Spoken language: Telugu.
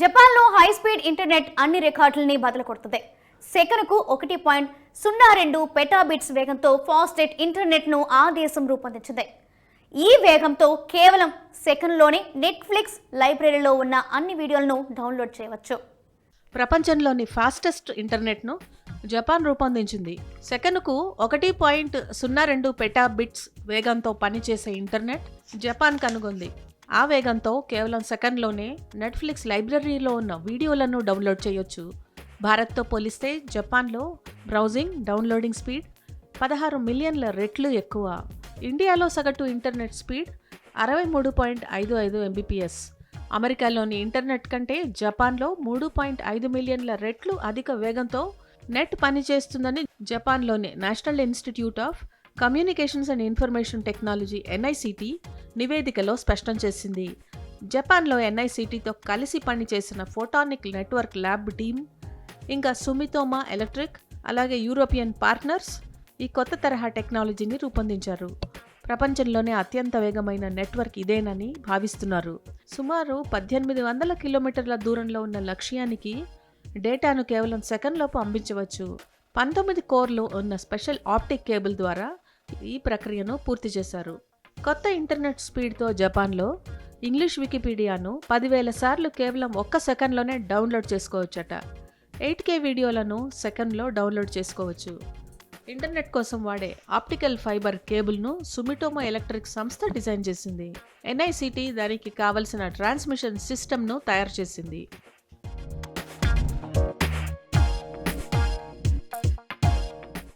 జపాన్లో హై స్పీడ్ ఇంటర్నెట్ అన్ని రికార్డులని బదులు కొడుతుంది సెకనుకు ఒకటి పాయింట్ సున్నా రెండు పెటాబిట్స్ వేగంతో ఫాస్టెట్ ఇంటర్నెట్ను ఆ దేశం రూపొందించింది. ఈ వేగంతో కేవలం సెకన్లోనే నెట్ఫ్లిక్స్ లైబ్రరీలో ఉన్న అన్ని వీడియోలను డౌన్లోడ్ చేయవచ్చు. ప్రపంచంలోని ఫాస్టెస్ట్ ఇంటర్నెట్ను జపాన్ రూపొందించింది. సెకనుకు ఒకటి పాయింట్ సున్నా రెండు పెటాబిట్స్ వేగంతో పనిచేసే ఇంటర్నెట్ జపాన్ కనుగొంది. ఆ వేగంతో కేవలం సెకండ్లోనే నెట్ఫ్లిక్స్ లైబ్రరీలో ఉన్న వీడియోలను డౌన్లోడ్ చేయొచ్చు. భారత్తో పోలిస్తే జపాన్లో బ్రౌజింగ్ డౌన్లోడింగ్ స్పీడ్ పదహారు మిలియన్ల రెట్లు ఎక్కువ. ఇండియాలో సగటు ఇంటర్నెట్ స్పీడ్ అరవై మూడు పాయింట్ ఐదు ఐదు ఎంబీపీఎస్ అమెరికాలోని ఇంటర్నెట్ కంటే జపాన్లో మూడు పాయింట్ ఐదు మిలియన్ల రెట్లు అధిక వేగంతో నెట్ పనిచేస్తుందని జపాన్లోని national institute of communications and information technology NICT నివేదికలో స్పష్టం చేసింది. జపాన్లో ఎన్ఐసిటీతో కలిసి పనిచేసిన ఫోటానిక్ నెట్వర్క్ ల్యాబ్ టీమ్ ఇంకా సుమితోమా ఎలక్ట్రిక్ అలాగే యూరోపియన్ పార్ట్నర్స్ ఈ కొత్త తరహా టెక్నాలజీని రూపొందించారు. ప్రపంచంలోనే అత్యంత వేగమైన నెట్వర్క్ ఇదేనని భావిస్తున్నారు. సుమారు పద్దెనిమిది వందల కిలోమీటర్ల దూరంలో ఉన్న లక్ష్యానికి డేటాను కేవలం సెకండ్లోపు పంపించవచ్చు పంతొమ్మిది కోర్లు ఉన్న స్పెషల్ ఆప్టిక్ కేబుల్ ద్వారా ఈ ప్రక్రియను పూర్తి చేశారు. కొత్త ఇంటర్నెట్ స్పీడ్తో జపాన్లో ఇంగ్లీష్ వికీపీడియాను పదివేల సార్లు కేవలం ఒక్క సెకండ్లోనే డౌన్లోడ్ చేసుకోవచ్చట. ఎయిట్ కే వీడియోలను సెకండ్లో డౌన్లోడ్ చేసుకోవచ్చు. ఇంటర్నెట్ కోసం వాడే ఆప్టికల్ ఫైబర్ కేబుల్ను సుమిటోమో ఎలక్ట్రిక్ సంస్థ డిజైన్ చేసింది. ఎన్ఐసిటి దానికి కావలసిన ట్రాన్స్మిషన్ సిస్టమ్ను తయారు చేసింది.